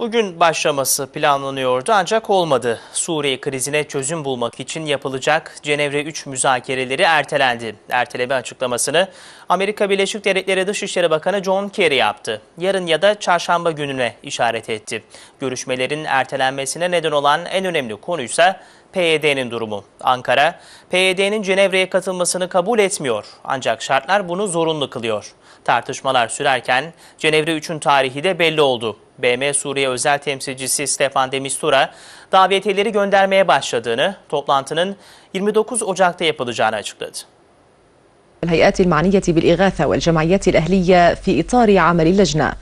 Bugün başlaması planlanıyordu ancak olmadı. Suriye krizine çözüm bulmak için yapılacak Cenevre 3 müzakereleri ertelendi. Erteleme açıklamasını Amerika Birleşik Devletleri Dışişleri Bakanı John Kerry yaptı. Yarın ya da çarşamba gününe işaret etti. Görüşmelerin ertelenmesine neden olan en önemli konuysa PYD'nin durumu. Ankara, PYD'nin Cenevre'ye katılmasını kabul etmiyor. Ancak şartlar bunu zorunlu kılıyor. Tartışmalar sürerken Cenevre 3'ün tarihi de belli oldu. BM Suriye özel temsilcisi Stefan de Mistura, davetiyeleri göndermeye başladığını, toplantının 29 Ocak'ta yapılacağını açıkladı. الهيئات المعنية بالإغاثة والجمعيات الأهلية في إطار عمل اللجنة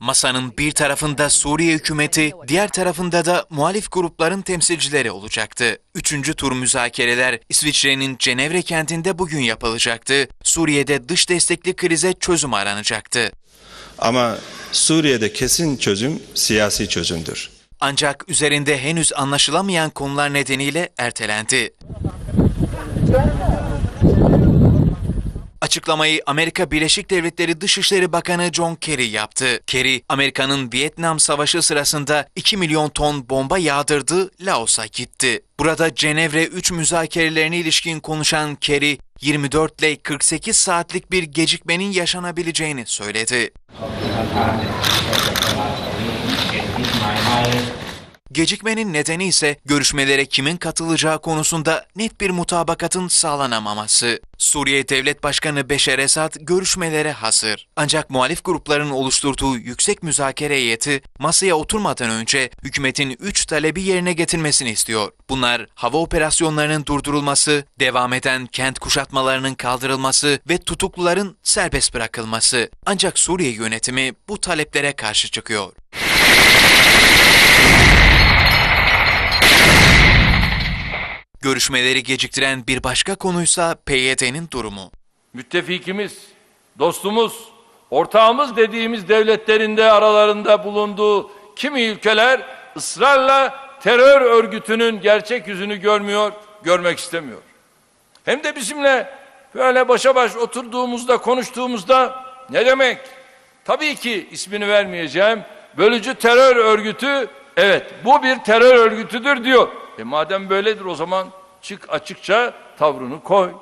Masanın bir tarafında Suriye hükümeti, diğer tarafında da muhalif grupların temsilcileri olacaktı. Üçüncü tur müzakereler İsviçre'nin Cenevre kentinde bugün yapılacaktı. Suriye'de dış destekli krize çözüm aranacaktı. Ama Suriye'de kesin çözüm siyasi çözümdür. Ancak üzerinde henüz anlaşılamayan konular nedeniyle ertelendi. Açıklamayı Amerika Birleşik Devletleri Dışişleri Bakanı John Kerry yaptı. Kerry, Amerika'nın Vietnam Savaşı sırasında 2 milyon ton bomba yağdırdığı Laos'a gitti. Burada Cenevre 3 müzakerelerine ilişkin konuşan Kerry, 24 ile 48 saatlik bir gecikmenin yaşanabileceğini söyledi. Gecikmenin nedeni ise görüşmelere kimin katılacağı konusunda net bir mutabakatın sağlanamaması. Suriye Devlet Başkanı Beşer Esad görüşmelere hazır. Ancak muhalif grupların oluşturduğu yüksek müzakere heyeti masaya oturmadan önce hükümetin 3 talebi yerine getirmesini istiyor. Bunlar hava operasyonlarının durdurulması, devam eden kent kuşatmalarının kaldırılması ve tutukluların serbest bırakılması. Ancak Suriye yönetimi bu taleplere karşı çıkıyor. Görüşmeleri geciktiren bir başka konuysa PYD'nin durumu. müttefikimiz, dostumuz, ortağımız dediğimiz devletlerinde aralarında bulunduğu kimi ülkeler ısrarla terör örgütünün gerçek yüzünü görmüyor, görmek istemiyor. Hem de bizimle böyle başa baş oturduğumuzda, konuştuğumuzda ne demek? Tabii ki ismini vermeyeceğim. Bölücü terör örgütü, evet bu bir terör örgütüdür diyor. E madem böyledir o zaman çık açıkça tavrını koy.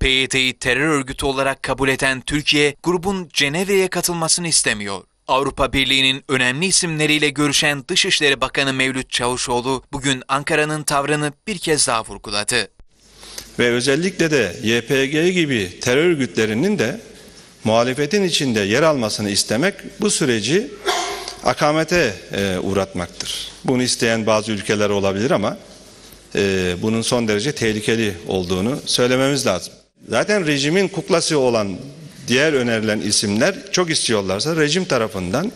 PYD'yi terör örgütü olarak kabul eden Türkiye, grubun Cenevre'ye katılmasını istemiyor. Avrupa Birliği'nin önemli isimleriyle görüşen Dışişleri Bakanı Mevlüt Çavuşoğlu bugün Ankara'nın tavrını bir kez daha vurguladı. Ve özellikle de YPG gibi terör örgütlerinin de muhalefetin içinde yer almasını istemek bu süreci akamete e, uğratmaktır. Bunu isteyen bazı ülkeler olabilir ama e, bunun son derece tehlikeli olduğunu söylememiz lazım. Zaten rejimin kuklası olan diğer önerilen isimler çok istiyorlarsa rejim tarafından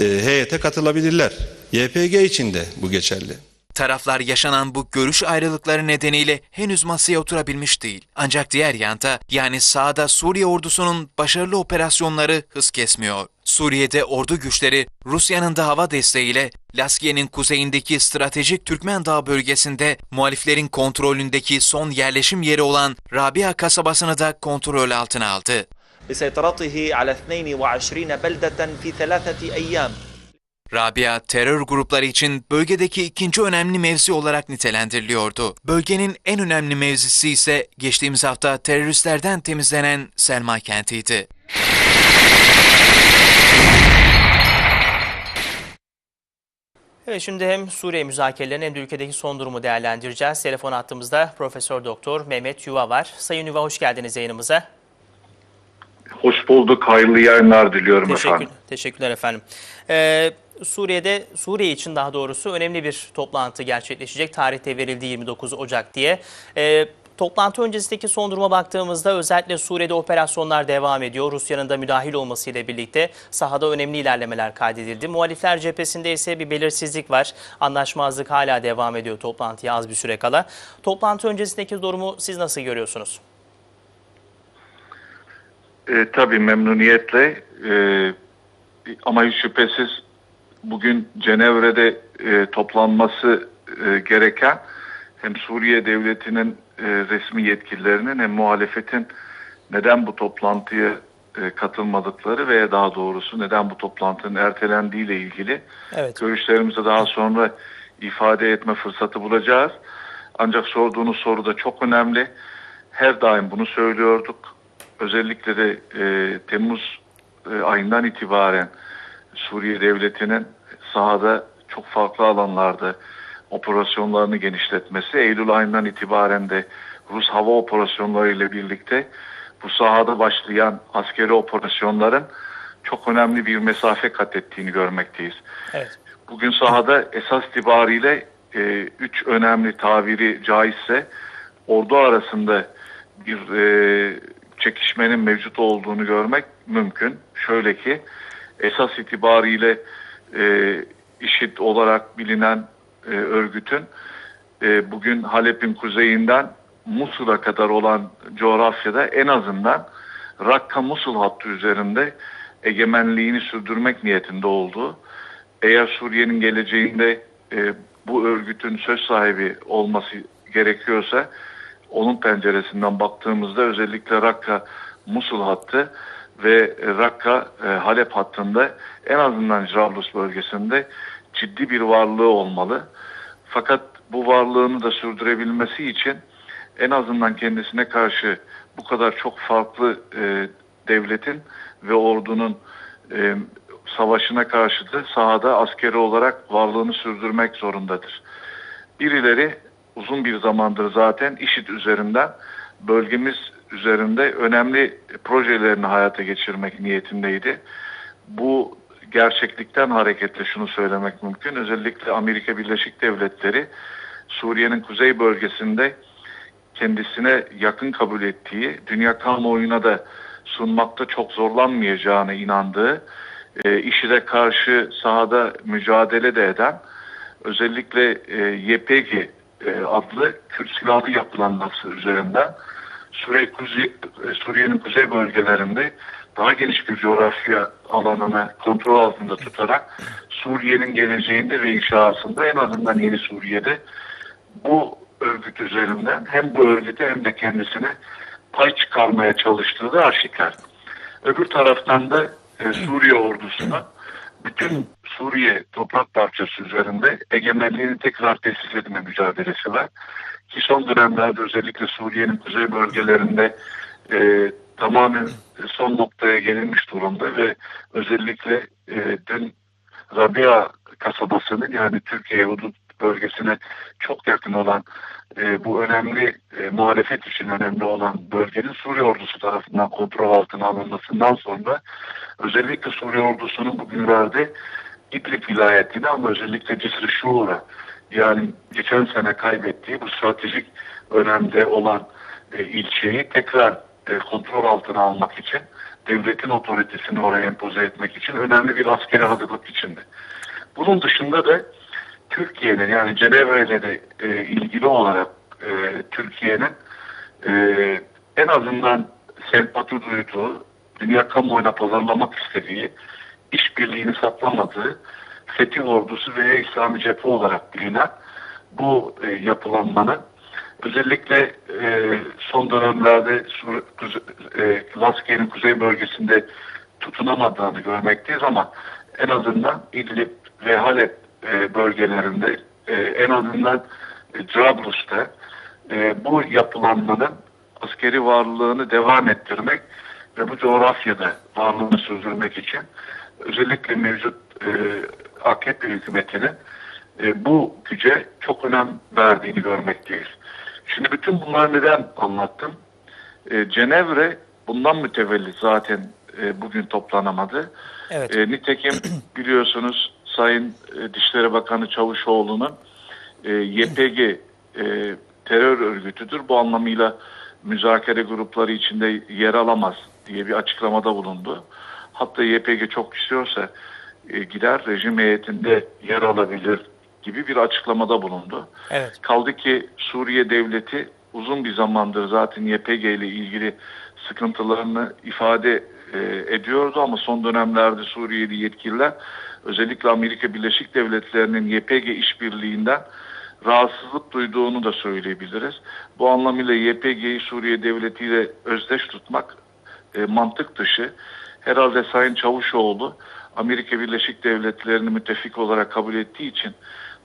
e, heyete katılabilirler. YPG için de bu geçerli. Taraflar yaşanan bu görüş ayrılıkları nedeniyle henüz masaya oturabilmiş değil. Ancak diğer yanda yani sağda Suriye ordusunun başarılı operasyonları hız kesmiyor. Suriye'de ordu güçleri Rusya'nın da hava desteğiyle Laskiye'nin kuzeyindeki stratejik Türkmen Dağı bölgesinde muhaliflerin kontrolündeki son yerleşim yeri olan Rabia kasabasını da kontrol altına aldı. Rabia terör grupları için bölgedeki ikinci önemli mevzi olarak nitelendiriliyordu. Bölgenin en önemli mevzisi ise geçtiğimiz hafta teröristlerden temizlenen Selma kentiydi. Evet şimdi hem Suriye müzakerelerinin hem de ülkedeki son durumu değerlendireceğiz. Telefon hattımızda Profesör Doktor Mehmet Yuva var. Sayın Yuva hoş geldiniz yayınımıza. Hoş bulduk. Hayırlı yayınlar diliyorum Teşekkür, efendim. teşekkürler efendim. Ee, Suriye'de, Suriye için daha doğrusu önemli bir toplantı gerçekleşecek. Tarihte verildi 29 Ocak diye. Ee, toplantı öncesindeki son duruma baktığımızda özellikle Suriye'de operasyonlar devam ediyor. Rusya'nın da müdahil olmasıyla birlikte sahada önemli ilerlemeler kaydedildi. Muhalifler cephesinde ise bir belirsizlik var. Anlaşmazlık hala devam ediyor toplantıya az bir süre kala. Toplantı öncesindeki durumu siz nasıl görüyorsunuz? E, tabii memnuniyetle e, ama şüphesiz bugün Cenevre'de e, toplanması e, gereken hem Suriye Devleti'nin e, resmi yetkililerinin hem muhalefetin neden bu toplantıyı e, katılmadıkları veya daha doğrusu neden bu toplantının ertelendiği ile ilgili Evet. görüşlerimizi daha sonra ifade etme fırsatı bulacağız. Ancak sorduğunuz soru da çok önemli. Her daim bunu söylüyorduk. Özellikle de e, Temmuz e, ayından itibaren Suriye Devleti'nin sahada çok farklı alanlarda operasyonlarını genişletmesi, Eylül ayından itibaren de Rus hava operasyonları ile birlikte bu sahada başlayan askeri operasyonların çok önemli bir mesafe kat ettiğini görmekteyiz. Evet. Bugün sahada esas itibariyle e, üç önemli tabiri caizse ordu arasında bir e, çekişmenin mevcut olduğunu görmek mümkün. Şöyle ki esas itibariyle e, IŞİD olarak bilinen e, örgütün. E, bugün Halep'in kuzeyinden Musul'a kadar olan coğrafyada en azından Rakka-Musul hattı üzerinde egemenliğini sürdürmek niyetinde olduğu, eğer Suriye'nin geleceğinde e, bu örgütün söz sahibi olması gerekiyorsa onun penceresinden baktığımızda özellikle Rakka Musul hattı ve Rakka e, hattında en azından Trablus bölgesinde ciddi bir varlığı olmalı. Fakat bu varlığını da sürdürebilmesi için en azından kendisine karşı bu kadar çok farklı e, devletin ve ordunun e, savaşına karşı da sahada askeri olarak varlığını sürdürmek zorundadır. Birileri uzun bir zamandır zaten IŞİD üzerinden bölgemiz üzerinde önemli projelerini hayata geçirmek niyetindeydi. Bu gerçeklikten hareketle şunu söylemek mümkün. Özellikle Amerika Birleşik Devletleri Suriye'nin kuzey bölgesinde kendisine yakın kabul ettiği, dünya kamuoyuna da sunmakta çok zorlanmayacağına inandığı, e, IŞİD'e karşı sahada mücadele de eden, özellikle e, YPG e, adlı Kürt silahlı yapılanması üzerinden Suriye kuzey, e, Suriye'nin kuzey bölgelerinde daha geniş bir coğrafya alanını kontrol altında tutarak Suriye'nin geleceğinde ve inşasında en azından yeni Suriye'de bu örgüt üzerinden hem bu örgüte hem de kendisine pay çıkarmaya çalıştığı da aşikar. Öbür taraftan da e, Suriye ordusuna bütün Suriye toprak parçası üzerinde egemenliğini tekrar tesis etme mücadelesi var. Ki son dönemlerde özellikle Suriye'nin kuzey bölgelerinde e, tamamen son noktaya gelinmiş durumda ve özellikle e, dün Rabia kasabasının yani Türkiye hudut bölgesine çok yakın olan e, bu önemli e, muhalefet için önemli olan bölgenin Suriye ordusu tarafından kontrol altına alınmasından sonra özellikle Suriye ordusunun bugünlerde İdlib vilayetini ama özellikle Cisr-i Şuur'a yani geçen sene kaybettiği bu stratejik önemde olan e, ilçeyi tekrar e, kontrol altına almak için devletin otoritesini oraya empoze etmek için önemli bir askeri hazırlık içinde. Bunun dışında da Türkiye'nin yani Cenevre'yle de e, ilgili olarak e, Türkiye'nin e, en azından sempati duyduğu, dünya kamuoyuna pazarlamak istediği, işbirliğini saklamadığı Fetih Ordusu veya İslami Cephe olarak bilinen bu e, yapılanmanın özellikle e, son dönemlerde Sur kuze, e, Laskiye'nin kuzey bölgesinde tutunamadığını görmekteyiz ama en azından İdlib ve Halep e, bölgelerinde e, en azından e, Trablus'ta e, bu yapılanmanın askeri varlığını devam ettirmek ve bu coğrafyada varlığını sürdürmek için özellikle mevcut e, AKP hükümetinin e, bu güce çok önem verdiğini görmekteyiz. Şimdi bütün bunları neden anlattım? E, Cenevre bundan mütevellit zaten e, bugün toplanamadı. Evet. E, nitekim biliyorsunuz Sayın e, Dışişleri Bakanı Çavuşoğlu'nun e, YPG e, terör örgütüdür. Bu anlamıyla müzakere grupları içinde yer alamaz diye bir açıklamada bulundu. Hatta YPG çok istiyorsa e, gider rejim heyetinde yer alabilir gibi bir açıklamada bulundu. Evet. Kaldı ki Suriye devleti uzun bir zamandır zaten YPG ile ilgili sıkıntılarını ifade e, ediyordu ama son dönemlerde Suriyeli yetkililer özellikle Amerika Birleşik Devletleri'nin YPG işbirliğinden rahatsızlık duyduğunu da söyleyebiliriz. Bu anlamıyla YPG'yi Suriye devletiyle özdeş tutmak e, mantık dışı. Herhalde Sayın Çavuşoğlu Amerika Birleşik Devletleri'ni müttefik olarak kabul ettiği için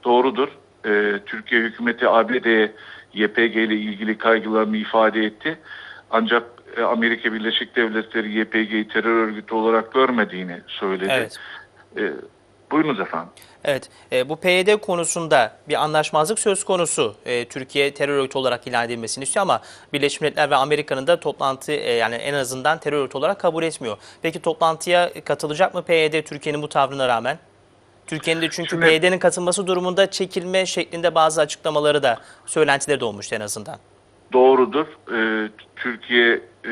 doğrudur. E, Türkiye hükümeti ABD'ye YPG ile ilgili kaygılarını ifade etti. Ancak e, Amerika Birleşik Devletleri YPG'yi terör örgütü olarak görmediğini söyledi. Evet. E, buyurunuz efendim. Evet, e, bu PYD konusunda bir anlaşmazlık söz konusu. E, Türkiye terör örgütü olarak ilan edilmesini istiyor ama Birleşmiş Milletler ve Amerika'nın da toplantı e, yani en azından terör örgütü olarak kabul etmiyor. Peki toplantıya katılacak mı PYD Türkiye'nin bu tavrına rağmen? Türkiye'nin de çünkü Şimdi- PYD'nin katılması durumunda çekilme şeklinde bazı açıklamaları da söylentileri de olmuştu en azından. doğrudur. Ee, Türkiye e,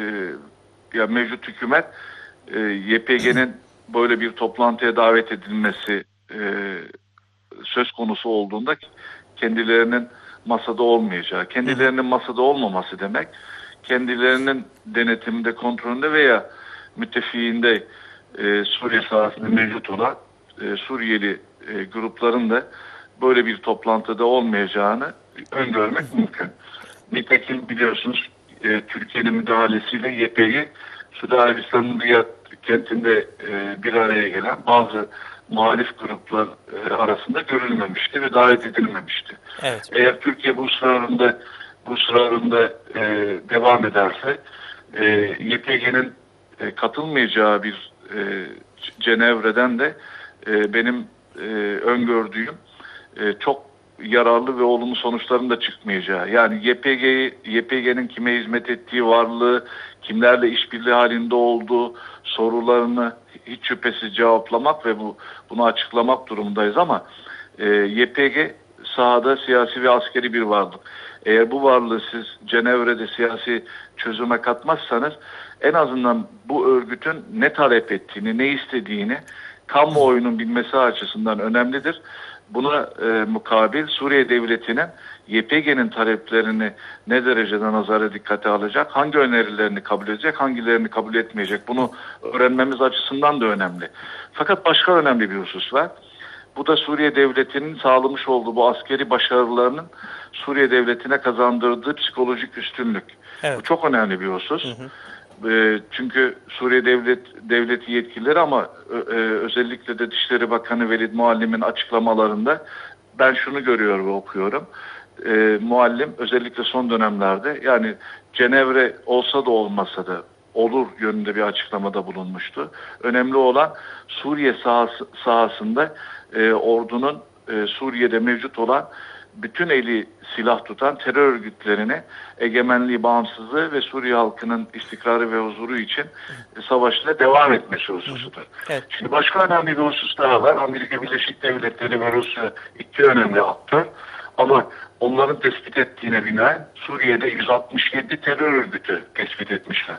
ya mevcut hükümet e, YPG'nin böyle bir toplantıya davet edilmesi e, söz konusu olduğunda kendilerinin masada olmayacağı, kendilerinin masada olmaması demek kendilerinin denetiminde, kontrolünde veya müttefiğinde e, Suriye sahasında mevcut olan e, Suriyeli e, grupların da böyle bir toplantıda olmayacağını öngörmek mümkün. Nitekim biliyorsunuz e, Türkiye'nin müdahalesiyle YPG Suudi Arabistan'ın Riyad kentinde e, bir araya gelen bazı muhalif gruplar e, arasında görülmemişti ve davet edilmemişti. Evet. Eğer Türkiye bu ısrarında bu ısrarında e, devam ederse e, YPG'nin e, katılmayacağı bir e, Cenevre'den de e, benim e, öngördüğüm e, çok yararlı ve olumlu sonuçların da çıkmayacağı. Yani YPG'yi YPG'nin kime hizmet ettiği varlığı, kimlerle işbirliği halinde olduğu sorularını hiç şüphesiz cevaplamak ve bu bunu açıklamak durumundayız ama e, YPG sahada siyasi ve askeri bir varlık. Eğer bu varlığı siz Cenevre'de siyasi çözüme katmazsanız en azından bu örgütün ne talep ettiğini, ne istediğini kamuoyunun bilmesi açısından önemlidir. Buna e, mukabil Suriye Devleti'nin YPG'nin taleplerini ne derecede nazara dikkate alacak, hangi önerilerini kabul edecek, hangilerini kabul etmeyecek bunu öğrenmemiz açısından da önemli. Fakat başka önemli bir husus var. Bu da Suriye Devleti'nin sağlamış olduğu bu askeri başarılarının Suriye Devleti'ne kazandırdığı psikolojik üstünlük. Evet. Bu çok önemli bir husus. E, çünkü Suriye Devlet Devleti yetkilileri ama ö- e, özellikle de Dışişleri Bakanı Velid Muallim'in açıklamalarında ben şunu görüyor ve okuyorum. E, Muallim özellikle son dönemlerde yani Cenevre olsa da olmasa da olur yönünde bir açıklamada bulunmuştu. Önemli olan Suriye sahası, sahasında e, ordunun e, Suriye'de mevcut olan bütün eli silah tutan terör örgütlerine egemenliği, bağımsızlığı ve Suriye halkının istikrarı ve huzuru için savaşına devam etmesi hususudur. Evet. Şimdi başka önemli bir husus daha var. Amerika Birleşik Devletleri ve Rusya iki önemli aktör. Ama onların tespit ettiğine binaen Suriye'de 167 terör örgütü tespit etmişler.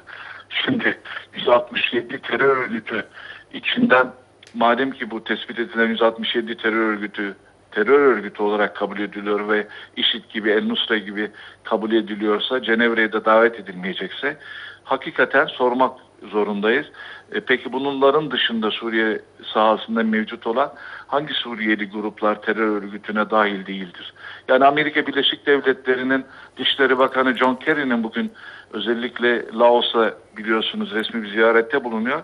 Şimdi 167 terör örgütü içinden madem ki bu tespit edilen 167 terör örgütü terör örgütü olarak kabul ediliyor ve IŞİD gibi, El Nusra gibi kabul ediliyorsa, Cenevre'ye de davet edilmeyecekse hakikaten sormak zorundayız. E, peki bunların dışında Suriye sahasında mevcut olan hangi Suriyeli gruplar terör örgütüne dahil değildir? Yani Amerika Birleşik Devletleri'nin Dışişleri Bakanı John Kerry'nin bugün özellikle Laos'a biliyorsunuz resmi bir ziyarette bulunuyor.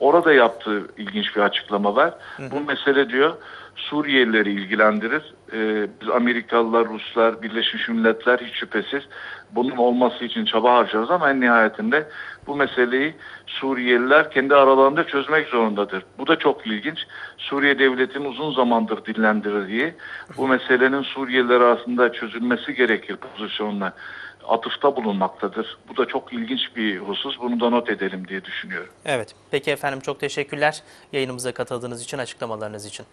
Orada yaptığı ilginç bir açıklama var. Bu mesele diyor Suriyelileri ilgilendirir. Ee, biz Amerikalılar, Ruslar, Birleşmiş Milletler hiç şüphesiz bunun olması için çaba harcarız ama en nihayetinde bu meseleyi Suriyeliler kendi aralarında çözmek zorundadır. Bu da çok ilginç. Suriye Devleti'nin uzun zamandır dillendirdiği bu meselenin Suriyeliler arasında çözülmesi gerekir pozisyonuna atıfta bulunmaktadır. Bu da çok ilginç bir husus. Bunu da not edelim diye düşünüyorum. Evet. Peki efendim çok teşekkürler yayınımıza katıldığınız için, açıklamalarınız için.